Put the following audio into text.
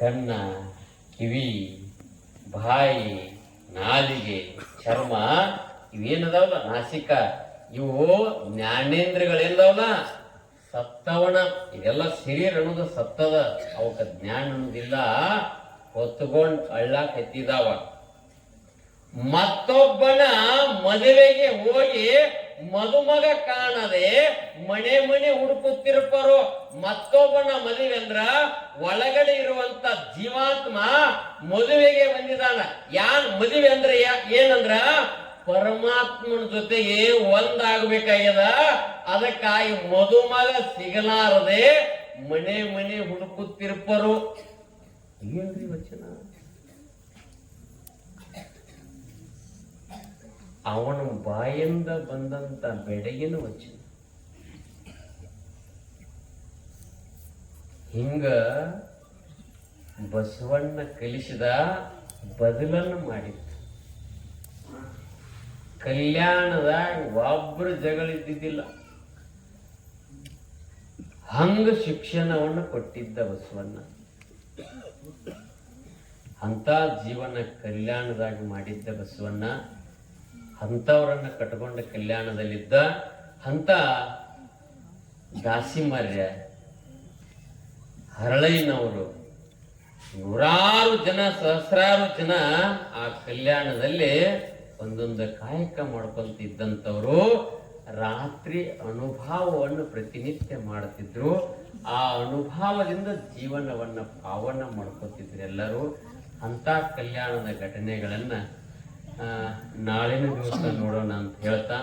ಕಣ್ಣ, ಕಿವಿ, ಬಾಯಿ, ನಾಲಿಗೆ, ಚರ್ಮ ಇವೇನದಾವಲ್ಲ ನಾಸಿಕ. ಇವು ಜ್ಞಾನೇಂದ್ರಗಳೆಲ್ಲವಲ್ಲ ಸತ್ತವಣ ಇದೆಲ್ಲ ಶರೀರ ಅನ್ನೋದು ಸತ್ತದ. ಅವಕ್ಕ ಜ್ಞಾನ ಅನ್ನೋದಿಲ್ಲ. ಹೊತ್ಕೊಂಡ್ ಎತ್ತಿದಾವ ಮತ್ತೊಬ್ಬನ ಮದುವೆಗೆ ಹೋಗಿ ಮದುಮಗ ಕಾಣದೆ ಮನೆ ಮನೆ ಹುಡುಕುತ್ತಿರ್ಪರು. ಮತ್ತೊಬ್ಬನ ಮದುವೆ ಅಂದ್ರ ಒಳಗಡೆ ಇರುವಂತ ಜೀವಾತ್ಮ ಮದುವೆಗೆ ಬಂದಿದಾನ ಯಾನ್ ಮದುವೆ ಅಂದ್ರೆ ಏನಂದ್ರ ಪರಮಾತ್ಮನ ಜೊತೆಗೆ ಒಂದಾಗಬೇಕಾಗ್ಯದ. ಅದಕ್ಕಾಗಿ ಮದುಮಗ ಸಿಗಲಾರದೆ ಮನೆ ಮನೆ ಹುಡುಕುತ್ತಿರ್ಪರು. ಏನ್ರಿ ವಚನ? ಅವನ ಬಾಯಿಂದ ಬಂದಂತ ಬೆಡಗಿನ ವಚನ. ಹಿಂಗ ಬಸವಣ್ಣ ಕಲಿಸಿದ ಬದಲನ್ನು ಮಾಡಿತ್ತು. ಕಲ್ಯಾಣದಾಗ ಒಬ್ಬರು ಜಗಳಿದ್ದಿದ್ದಿಲ್ಲ. ಹಂಗ ಶಿಕ್ಷಣವನ್ನು ಕೊಟ್ಟಿದ್ದ ಬಸವಣ್ಣ. ಅಂತ ಜೀವನ ಕಲ್ಯಾಣದಾಗ ಮಾಡಿದ್ದ ಬಸವಣ್ಣ ಅಂಥವ್ರನ್ನ ಕಟ್ಕೊಂಡ ಕಲ್ಯಾಣದಲ್ಲಿದ್ದ ಅಂತ ದಾಸಿಮಾರ್ಯ ಹರಳೈನವರು ನೂರಾರು ಜನ, ಸಹಸ್ರಾರು ಜನ ಆ ಕಲ್ಯಾಣದಲ್ಲಿ ಒಂದೊಂದು ಕಾಯಕ ಮಾಡ್ಕೊಂತಿದ್ದಂಥವ್ರು ರಾತ್ರಿ ಅನುಭವವನ್ನು ಪ್ರತಿನಿತ್ಯ ಮಾಡ್ತಿದ್ರು. ಆ ಅನುಭವದಿಂದ ಜೀವನವನ್ನ ಪಾವನ ಮಾಡ್ಕೊತಿದ್ರು ಎಲ್ಲರೂ. ಅಂತ ಕಲ್ಯಾಣದ ಘಟನೆಗಳನ್ನ ನಾಳಿನ ದಿವಸ ನೋಡೋಣ ಅಂತ ಹೇಳ್ತಾ